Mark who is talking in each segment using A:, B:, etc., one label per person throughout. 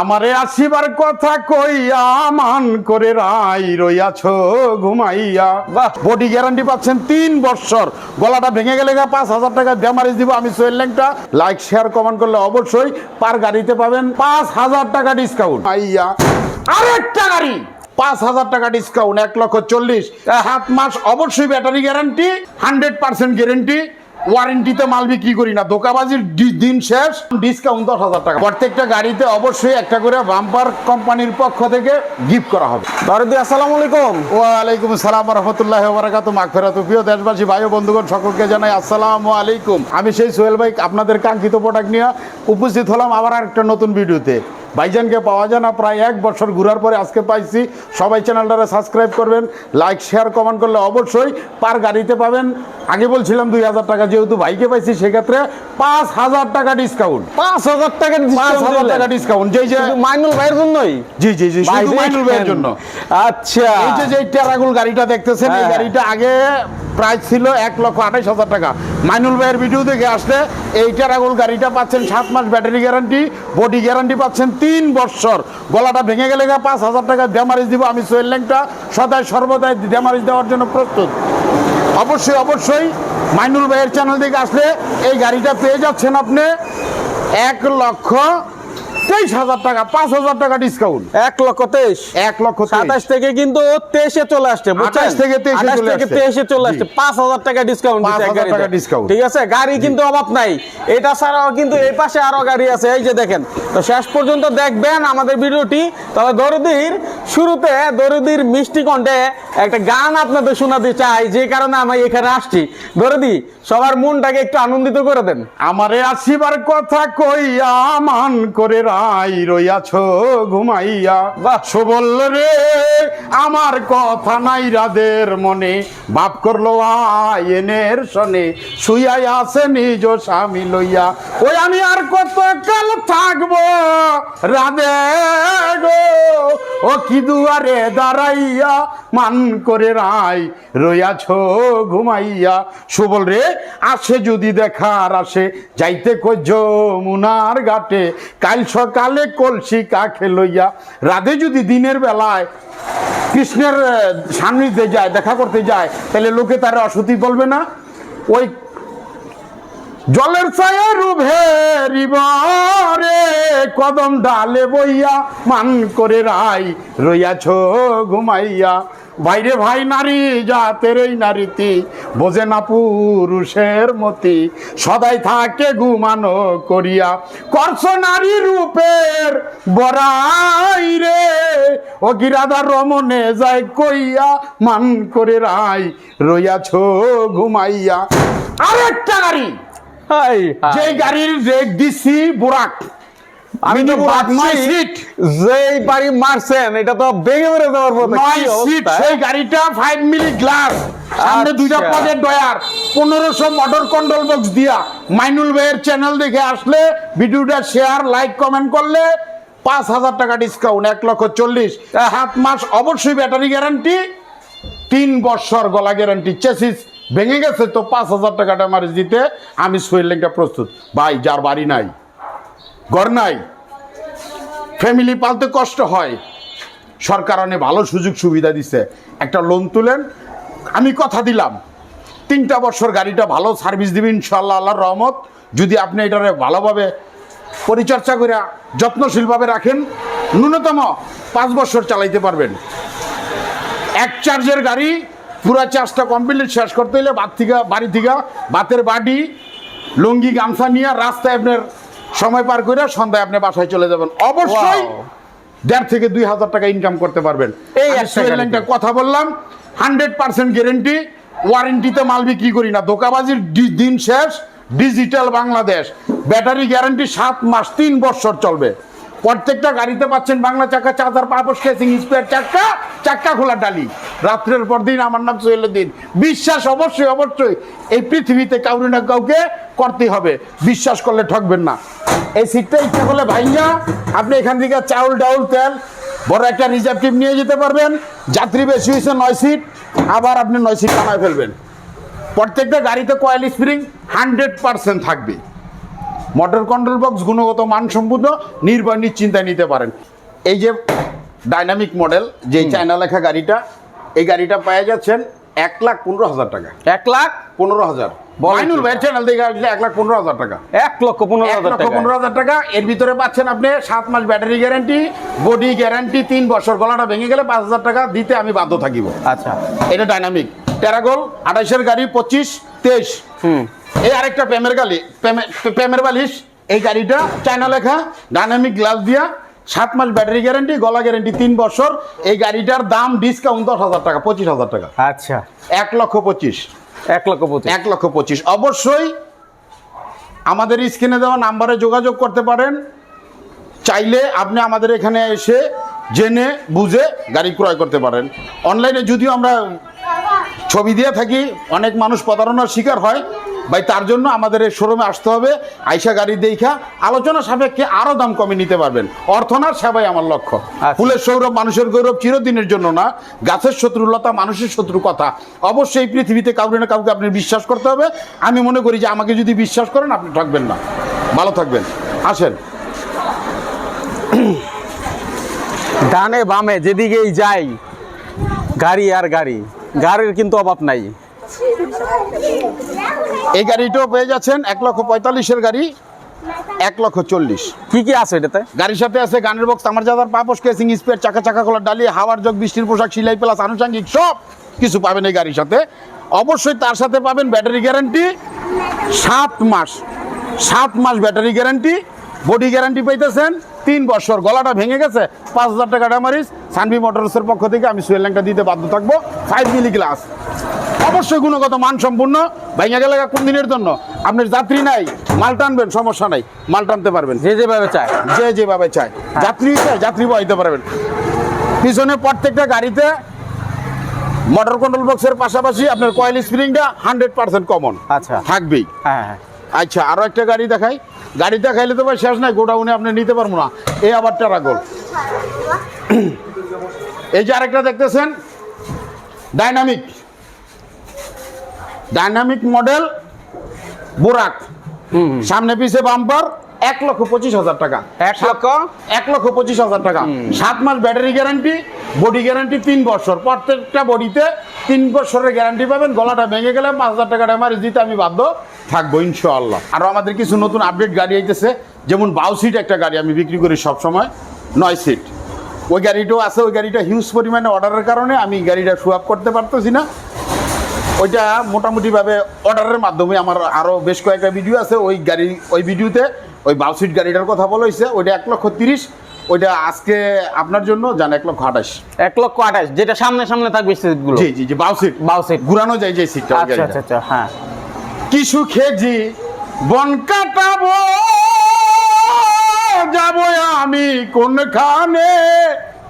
A: আমারে আসিবার কথা কইয়া মান করে রাই রইয়াছ ঘুমাইয়া। বডি গ্যারান্টি পাচ্ছেন তিন বছর। গলাটা ভেঙে গেলে পাঁচ হাজার টাকা ড্যামারেজ দিব, আমি সোহেল ল্যাংটা। লাইক শেয়ার কমেন্ট করলে অবশ্যই পার গাড়িতে পাবেন পাঁচ হাজার টাকা ডিসকাউন্ট আইয়া। আরেকটা গাড়ি, পাঁচ হাজার টাকা ডিসকাউন্ট এক লক্ষ চল্লিশ। সাত মাস অবশ্যই battery guarantee hundred percent guarantee ওয়ারেন্টিতে মাল বিক্রি করি না। ধোকাবাজির দিন শেষ। ডিসকাউন্ট দশ হাজার টাকা। প্রত্যেকটা গাড়িতে অবশ্যই একটা করে বাম্পার কোম্পানির পক্ষ থেকে গিফট করা হবে।
B: দরদি আসসালামু আলাইকুম।
A: ওয়ালাইকুম আসসালাম রহমতুল্লাহ বারাকাতু মাগফিরাতু প্রিয় দেশবাসী ভাই ও বন্ধুগণ সকলকে জানাই আসসালামু আলাইকুম। আমি সেই সোহেল ভাই আপনাদের কাঙ্ক্ষিত প্রোডাক্ট নিয়ে উপস্থিত হলাম আবার একটা নতুন ভিডিওতে ভাইজানকে পাওয়া যায় না। প্রায় এক বছর ঘুরার পরে আজকে পাইছি। সবাই চ্যানেলটারে সাবস্ক্রাইব করবেন লাইক শেয়ার কমেন্ট করলে অবশ্যই পার গাড়িতে পাবেন। আগে বলছিলাম দুই হাজার টাকা যেহেতু ভাইকে পাইছি সেক্ষেত্রে পাঁচ হাজার টাকা ডিসকাউন্ট
B: পাঁচ হাজার টাকা
A: পাঁচ হাজার টাকা ডিসকাউন্ট যেই যে
B: মাইনুল ভাইয়ের জন্যই?
A: জি জি জি শুধু মাইনুল ভাইয়ের জন্য।
B: আচ্ছা।
A: এই যে যে টেরাগুল গাড়িটা দেখতেছেন এই
B: হ্যাঁ।
A: গাড়িটা আগে প্রাইস ছিল এক লক্ষ আঠাইশ হাজার টাকা। মাইনুল ভাইয়ের ভিডিও দেখে আসলে এই টেরাগুল গাড়িটা পাচ্ছেন সাত মাস ব্যাটারি গ্যারান্টি বডি গ্যারান্টি পাচ্ছেন তিন বছর। গলাটা ভেঙে গেলে পাঁচ হাজার টাকা ড্যামারেজ দিব, আমি সোহেল ল্যাংটা সদায় সর্বদাই ড্যামারেজ দেওয়ার জন্য প্রস্তুত। অবশ্যই অবশ্যই মাইনুল ভাইয়ের চ্যানেল থেকে আসলে এই গাড়িটা পেয়ে যাচ্ছেন আপনি এক লক্ষ তেইশ হাজার টাকা পাঁচ হাজার টাকা ডিসকাউন্ট
B: এক লক্ষ তেইশ।
A: এক লক্ষ
B: সাতাশ থেকে কিন্তু তেইশে চলে আসছে?
A: 28 থেকে 23 এ
B: আঠাশ
A: চলে
B: থেকে তেইশে চলে আসছে। পাঁচ হাজার টাকা ডিসকাউন্ট
A: 5,000 টাকা discount।
B: ঠিক আছে? গাড়ি কিন্তু অভাব নাই। এটা ছাড়াও কিন্তু এই পাশে আরও গাড়ি আছে এই যে দেখেন। তো শেষ পর্যন্ত দেখবেন আমাদের ভিডিওটি। তবে দরদির শুরুতে দরদির মিষ্টি কণ্ঠে একটা গান আপনাদের শোনাতে চাই যে কারণে আমি এখানে আসছি। দরদি সবার মনটাকে একটু আনন্দিত করে দেন।
A: আমারে আসিবার কথা কইয়া মান করে রাই রইয়াছ ঘুমাইয়া।
B: বাহ।
A: সবল রে আমার কথা নাই রাদের মনে। বাপ করল আয়েনের শনে। শুইয়াই আছে নিজ স্বামী লইয়া। ওই আমি আর কত কাল থাকব রাধে গো? ও কি দুয়ারে দাঁড়াইয়া মান করে রাই রইয়াছ ঘুমাইয়া? সুবল রে আসে যদি দেখার আসে। যাইতে কজ মুনার ঘাটে। কাল সকালে কলসি কাকে লইয়া রাধে যদি দিনের বেলায় কৃষ্ণের সান্নিধ্যে যায়, দেখা করতে যায়, তাহলে লোকে তার অসতি বলবে না? ওই জলের ছায়া রুভে রিবরে, কদম ডালে বইয়া, মান করে রাই রইয়াছ ঘুমাইয়া। ভাইরে ভাই নারী জাতের এই নারীতি। বোঝে না পুরুষের মতি। সদাই থাকে ঘুমানো করিয়া। করছ নারী রূপের বড়াই রে। ও গিরাদা রমনে যায় কইয়া মান করে রাই। রইয়াছ ঘুমাইয়া। আরেকটা গাড়ি। যে গাড়ির রেক দিছি বুরাক।
B: আমি তো ভাবছি
A: সিট।
B: যেই বাড়ি মারছেন এটা তো ভেঙে দেওয়ার মতো
A: নয়
B: কি
A: সিট সেই গাড়িটা ফাইভ মিলি গ্লাস সামনে। দুইটা পদের ডয়ার পনেরোশো মোটর কন্ট্রোল বক্স দিয়া। মাইনুল ভাইয়ের চ্যানেল দেখে আসলে ভিডিওটা শেয়ার লাইক কমেন্ট করলে পাঁচ হাজার টাকা ডিসকাউন্ট এক লক্ষ চল্লিশ। সাত মাস অবশ্যই ব্যাটারি গ্যারান্টি তিন বছর গলা গ্যারান্টি চেসিস ভেঙে গেছে তো পাঁচ হাজার টাকাটা মারিজ দিতে আমি সোয়েল লেগটা প্রস্তুত। ভাই যার বাড়ি নাই ঘর নাই ফ্যামিলি পালতে কষ্ট হয়। সরকার অনেক ভালো সুযোগ সুবিধা দিছে। একটা লোন তুলেন, আমি কথা দিলাম। তিনটা বছর গাড়িটা ভালো সার্ভিস দিবেন ইনশাল্লাহ আল্লাহর রহমত। যদি আপনি এটারে ভালোভাবে পরিচর্যা করে যত্নশীলভাবে রাখেন, ন্যূনতম পাঁচ বছর চালাইতে পারবেন। এক চার্জের গাড়ি, পুরা চার্জটা কমপ্লিট শেষ করতে হলে বাদ থেকে, বাড়ি থেকে, বাতের বাড়ি লুঙ্গি, গামছা নিয়ে রাস্তায় আপনার সময় পার করে সন্ধ্যায় আপনি বাসায় চলে যাবেন। অবশ্যই দেড় থেকে দুই হাজার টাকা ইনকাম করতে পারবেন।
B: এই একটা
A: কথা বললাম হান্ড্রেড পার্সেন্ট গ্যারেন্টি ওয়ারেন্টিতে মাল বিক্রি করি না। ধোকাবাজির দিন শেষ ডিজিটাল বাংলাদেশ। ব্যাটারি গ্যারান্টি সাত মাস তিন বছর চলবে। প্রত্যেকটা গাড়িতে পাচ্ছেন বাংলা চাকা, চার্জার পাপস কেসিং, স্পেয়ার, চাকা চাক্কা খোলা ডালি। রাত্রের পর দিন আমার নাম সোহেলের দিন বিশ্বাস অবশ্যই অবশ্যই, এই পৃথিবীতে কাউরে না কাউকে করতে হবে। বিশ্বাস করলে ঠকবেন না। এই সিটটা ইচ্ছা করলে ভাইয়া আপনি এখান থেকে চাউল, ডাউল, তেল, বড় একটা রিজার্ভটিভ নিয়ে যেতে পারবেন। যাত্রী বেশি হয়েছে নয় সিট, আবার আপনি নয় সিট বানায় ফেলবেন। প্রত্যেকটা গাড়িতে কয়েল স্প্রিং হান্ড্রেড পার্সেন্ট থাকবে। মোটর কন্ট্রোল বক্স গুণগত মানসম্পন্ন নির্ভয় নিশ্চিন্তায় নিতে পারেন। এই যে ডাইনামিক মডেল যে চায়না লেখা গাড়িটা এই গাড়িটা পেয়ে যাচ্ছেন এক লাখ পনেরো হাজার টাকা।
B: এক লাখ?
A: পনেরো হাজার।
B: বলেন
A: মাইনুল ভাইয়ের চ্যানেল থেকে আসলে এক লাখ পনেরো হাজার টাকা।
B: এক লক্ষ পনেরো হাজার
A: লক্ষ পনেরো হাজার টাকা এর ভিতরে পাচ্ছেন আপনি সাত মাস ব্যাটারি গ্যারান্টি বডি গ্যারান্টি তিন বছর গলাটা ভেঙে গেলে পাঁচ হাজার টাকা দিতে আমি বাধ্য থাকিব।
B: আচ্ছা।
A: এটা ডাইনামিক টেরাগোল আঠাইশের গাড়ি পঁচিশ তেইশ।
B: হুম।
A: এই আরেকটা প্রেমের গালি। প্রেমে- প্রেমের বালিশ এই গাড়িটা চায়না লেখা ডাইনামিক গ্লাস দিয়া সাত মাস ব্যাটারি গ্যারান্টি গলা গ্যারান্টি তিন বছর। এই গাড়িটার দাম ডিসকাউন্ট দশ হাজার টাকা পঁচিশ হাজার টাকা।
B: আচ্ছা।
A: এক লক্ষ পঁচিশ।
B: এক লক্ষ পঁচিশ।
A: এক লক্ষ পঁচিশ। অবশ্যই আমাদের স্ক্রিনে দেওয়া নাম্বারে যোগাযোগ করতে পারেন। চাইলে আপনি আমাদের এখানে এসে জেনে বুঝে গাড়ি ক্রয় করতে পারেন। অনলাইনে যদিও আমরা ছবি দিয়ে থাকি অনেক মানুষ প্রতারণার শিকার হয়। ভাই তার জন্য আমাদের এই শোরুমে আসতে হবে। আইসা গাড়ি দেখা আলোচনা সাপেক্ষে আরও দাম কমে নিতে পারবেন। অর্থনার সেবাই আমার লক্ষ্য।
B: আচ্ছা।
A: ফুলের সৌরভ মানুষের গৌরব চিরদিনের জন্য না গাছের শত্রুলতা মানুষের শত্রু কথা। অবশ্যই এই পৃথিবীতে কাউকে না কাউকে আপনি বিশ্বাস করতে হবে। আমি মনে করি যে আমাকে যদি বিশ্বাস করেন আপনি ঠকবেন না। ভালো থাকবেন। আসেন।
B: ডানে বামে যেদিকেই যাই গাড়ি আর গাড়ি। গাড়ির কিন্তু অভাব নাই।
A: এই গাড়িটাও পেয়ে যাচ্ছেন এক লক্ষ পঁয়তাল্লিশের গাড়ি এক লক্ষ চল্লিশ।
B: কি কি আছে এটাতে?
A: গাড়ির সাথে আছে গানের বক্স আমার যাদার পাপস কেসিং স্পেয়ার চাকা চাকা খোলার ডালি হাওয়ার জগ বৃষ্টির পোশাক সিলাই প্লাস আনুষঙ্গিক সব কিছু পাবেন এই গাড়ির সাথে। অবশ্যই তার সাথে পাবেন ব্যাটারি গ্যারান্টি সাত মাস সাত মাস ব্যাটারি গ্যারান্টি বডি গ্যারান্টি পাইতেছেন তিন বছর। গলাটা ভেঙে গেছে পাঁচ হাজার টাকা ড্যামারিজ সানভি মোটরসের পক্ষ থেকে আমি সুয়েল ল্যাংটা দিতে বাধ্য থাকব। ফাইভ মিলি গ্লাস অবশ্যই গুণগত মান সম্পূর্ণ ভাইয়া গেলে কোন দিনের জন্য? আপনার যাত্রী নাই মাল টানবেন সমস্যা নাই মাল টানতে পারবেন।
B: যে যেভাবে চায়।
A: যে যেভাবে চায়। যাত্রী চায় যাত্রী বহাইতে পারবেন। পিছনে প্রত্যেকটা গাড়িতে মোটর কন্ট্রোল বক্সের পাশাপাশি আপনার কয়েল স্প্রিংটা হান্ড্রেড পার্সেন্ট কমন
B: আচ্ছা।
A: থাকবেই।
B: হ্যাঁ হ্যাঁ।
A: আচ্ছা আরও একটা গাড়ি দেখাই। গাড়ি দেখাইলে তো ভাই শেষ নাই গোডাউনে আপনি নিতে পারব না। এই আবার টেরাগোল এই যে আরেকটা দেখতেছেন? Dynamic dynamic model Borak. সামনে পিছে বাম্পার এক লক্ষ পঁচিশ হাজার টাকা।
B: এক লক্ষ?
A: এক লক্ষ পঁচিশ হাজার টাকা। সাত মাস ব্যাটারি গ্যারান্টি বডি গ্যারান্টি তিন বছর। প্রত্যেকটা বডিতে তিন বছরের গ্যারান্টি পাবেন। গলাটা ভেঙে গেলে পাঁচ হাজার টাকা ড্যামারেজ দিতে আমি বাধ্য থাকব ইনশাআল্লাহ। আরও আমাদের কিছু নতুন আপডেট গাড়ি আইতেছে। যেমন বাউ সিট একটা গাড়ি আমি বিক্রি করি সব সময় নয় সিট ওই গাড়িটাও আছে ওই গাড়িটা হিউজ পরিমাণে অর্ডারের কারণে আমি গাড়িটা শু আপ করতে পারতেছি না। ওইটা মোটামুটিভাবে অর্ডারের মাধ্যমে আমার আরও বেশ কয়েকটা ভিডিও আছে ওই গাড়ি ওই ভিডিওতে ওই বাউসিট গাড়িটার কথা বলা হয়েছে ওইটা এক লক্ষ তিরিশ ওইটা আজকে আপনার জন্য যান এক লক্ষ আঠাশ।
B: এক লক্ষ আঠাশ যেটা সামনে সামনে থাকবে সিটগুলো
A: জি জি জি বাউসিট
B: বাউ সিট
A: ঘুরানো যায় যে সিটটা
B: আচ্ছা আচ্ছা আচ্ছা হ্যাঁ।
A: কি সুখে জি বন কাটাবো যাব আমি কোনখানে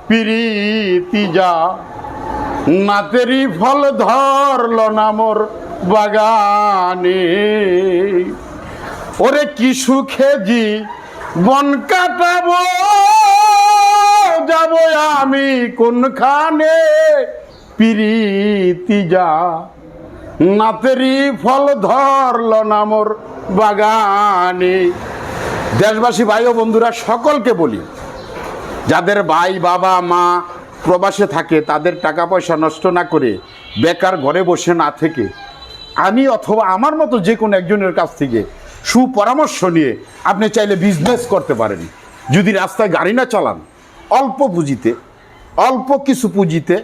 A: প্রীতি যা নাতেরি ফল ধরল না মোর বাগানে। ওরে কি সুখে জি, বন কাটাবো, যাব আমি কোনখানে? প্রীতি যা নাতেরি ফল ধরল নামর বাগানে। দেশবাসী, ভাই ও বন্ধুরা, সকলকে বলি, যাদের ভাই, বাবা, মা প্রবাসে থাকে, তাদের টাকা পয়সা নষ্ট না করে বেকার ঘরে বসে না থেকে। আমি অথবা আমার মতো যে কোনো একজনের কাছ থেকে সুপরামর্শ নিয়ে আপনি চাইলে বিজনেস করতে পারেন। যদি রাস্তায় গাড়ি না চালান, অল্প পুঁজিতে, অল্প কিছু পুঁজিতে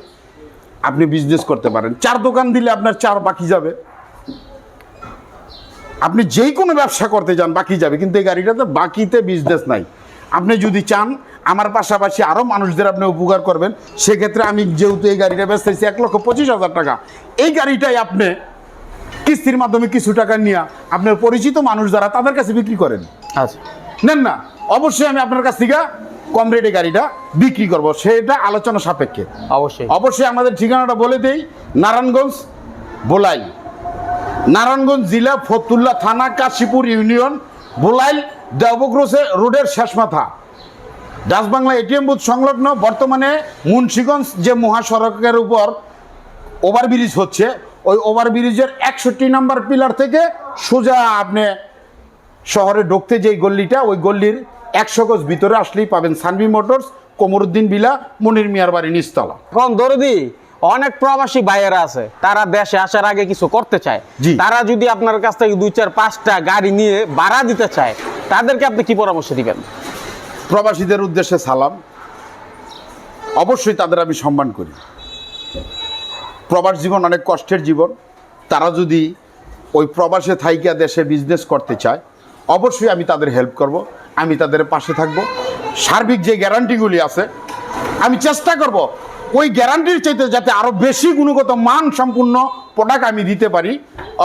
A: আপনি বিজনেস করতে পারেন। চার দোকান দিলে আপনার চার বাকি যাবে। আপনি যেই কোনো ব্যবসা করতে যান, বাকি যাবে। কিন্তু এই গাড়িটাতে বাকিতে বিজনেস নাই। আপনি যদি চান আমার পাশাপাশি আরও মানুষদের আপনি উপকার করবেন। সেক্ষেত্রে আমি যেহেতু এই গাড়িটা বেচতেছি এক লক্ষ পঁচিশ হাজার টাকা। এই গাড়িটাই আপনি কিস্তির মাধ্যমে কিছু টাকা নিয়ে আপনার পরিচিত মানুষ যারা তাদের কাছে বিক্রি করেন।
B: আচ্ছা।
A: নেন না অবশ্যই আমি আপনার কাছ থেকে কম রেটে গাড়িটা বিক্রি করব সেটা আলোচনা সাপেক্ষে।
B: অবশ্যই।
A: অবশ্যই আমাদের ঠিকানাটা বলে দেই নারায়ণগঞ্জ বোলাই নারায়ণগঞ্জ জেলা ফতুল্লা থানা কাশীপুর ইউনিয়ন বোলাইল দেবগ্রসে রোডের শেষ মাথা ডাচবাংলা এটিএম বুথ সংলগ্ন বর্তমানে মুন্সীগঞ্জ যে মহাসড়কের উপর ওভারব্রিজ হচ্ছে ওই ওভারব্রিজের একষট্টি নাম্বার পিলার থেকে সোজা আপনি শহরে ঢুকতে যেই গল্লিটা ওই গল্লির একশো গজ ভিতরে আসলেই পাবেন সানভি মোটরস কোমরুদ্দিন বিলা মনির মিয়ার বাড়ি নিচতলা।
B: এখন দরদি অনেক প্রবাসী ভাইয়েরা আছে তারা দেশে আসার আগে কিছু করতে চায়। তারা যদি আপনার কাছ থেকে দুই চার পাঁচটা গাড়ি নিয়ে ভাড়া দিতে চায় তাদেরকে আপনি কি পরামর্শ দিবেন?
A: প্রবাসীদের উদ্দেশ্যে সালাম। অবশ্যই তাদের আমি সম্মান করি। প্রবাস জীবন অনেক কষ্টের জীবন। তারা যদি ওই প্রবাসে থাইকা দেশে বিজনেস করতে চায়, অবশ্যই আমি তাদের হেল্প করব। আমি তাদের পাশে থাকব। সার্বিক যে গ্যারান্টিগুলি আছে, আমি চেষ্টা করব ওই গ্যারান্টির চাইতে যাতে আরও বেশি গুণগত মান সম্পূর্ণ প্রোডাক্ট আমি দিতে পারি।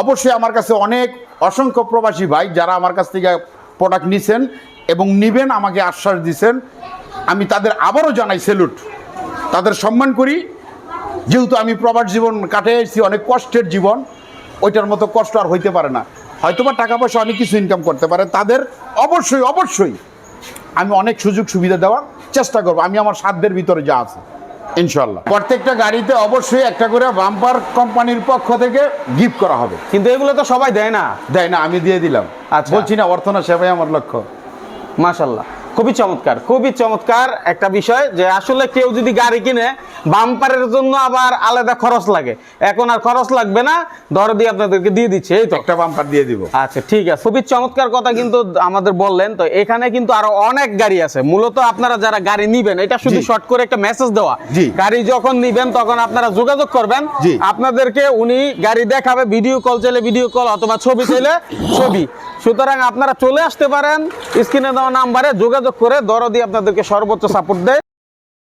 A: অবশ্যই আমার কাছে অনেক অসংখ্য প্রবাসী ভাই যারা আমার কাছ থেকে প্রোডাক্ট নিছেন এবং নিবেন আমাকে আশ্বাস দিছেন। আমি তাদের আবারও জানাই সেলুট। তাদের সম্মান করি। যেহেতু আমি প্রবাস জীবন কাটে এসেছি অনেক কষ্টের জীবন ওইটার মতো কষ্ট আর হইতে পারে না। হয়তোবা টাকা পয়সা অনেক কিছু ইনকাম করতে পারে। তাদের অবশ্যই অবশ্যই আমি অনেক সুযোগ সুবিধা দেওয়ার চেষ্টা করব। আমি আমার সাধ্যের ভিতরে যা আছে ইনশাল্লাহ প্রত্যেকটা গাড়িতে অবশ্যই একটা করে বাম্পার কোম্পানির পক্ষ থেকে গিফট করা হবে।
B: কিন্তু এগুলো তো সবাই দেয় না।
A: দেয় না আমি দিয়ে দিলাম।
B: আচ্ছা।
A: বলছি না অর্থনা সেবাই আমার লক্ষ্য।
B: মাশাল্লাহ খুবই চমৎকার খুবই চমৎকার একটা বিষয় যে আসলে কেউ যদি গাড়ি কিনে বাম্পারের জন্য আবার আলাদা খরচ লাগে। এখন আর খরচ লাগবে না দর দিয়ে আপনাদেরকে দিয়ে দিচ্ছে এই তো?
A: একটা বাম্পার দিয়ে দিব।
B: আচ্ছা ঠিক আছে। খুবই চমৎকার কথা কিন্তু আমাদের বললেন। তো এখানে কিন্তু আরও অনেক গাড়ি আছে। মূলত আপনারা যারা গাড়ি নিবেন এটা শুধু শর্ট করে একটা মেসেজ দেওয়া। গাড়ি যখন নিবেন তখন আপনারা যোগাযোগ করবেন। আপনাদেরকে উনি গাড়ি দেখাবে ভিডিও কল চাইলে ভিডিও কল অথবা ছবি চাইলে ছবি। সুতরাং আপনারা চলে আসতে পারেন স্ক্রিনে দেওয়া নাম্বারে যোগাযোগ করে দরদি আপনাদেরকে সর্বোচ্চ সাপোর্ট দেয়।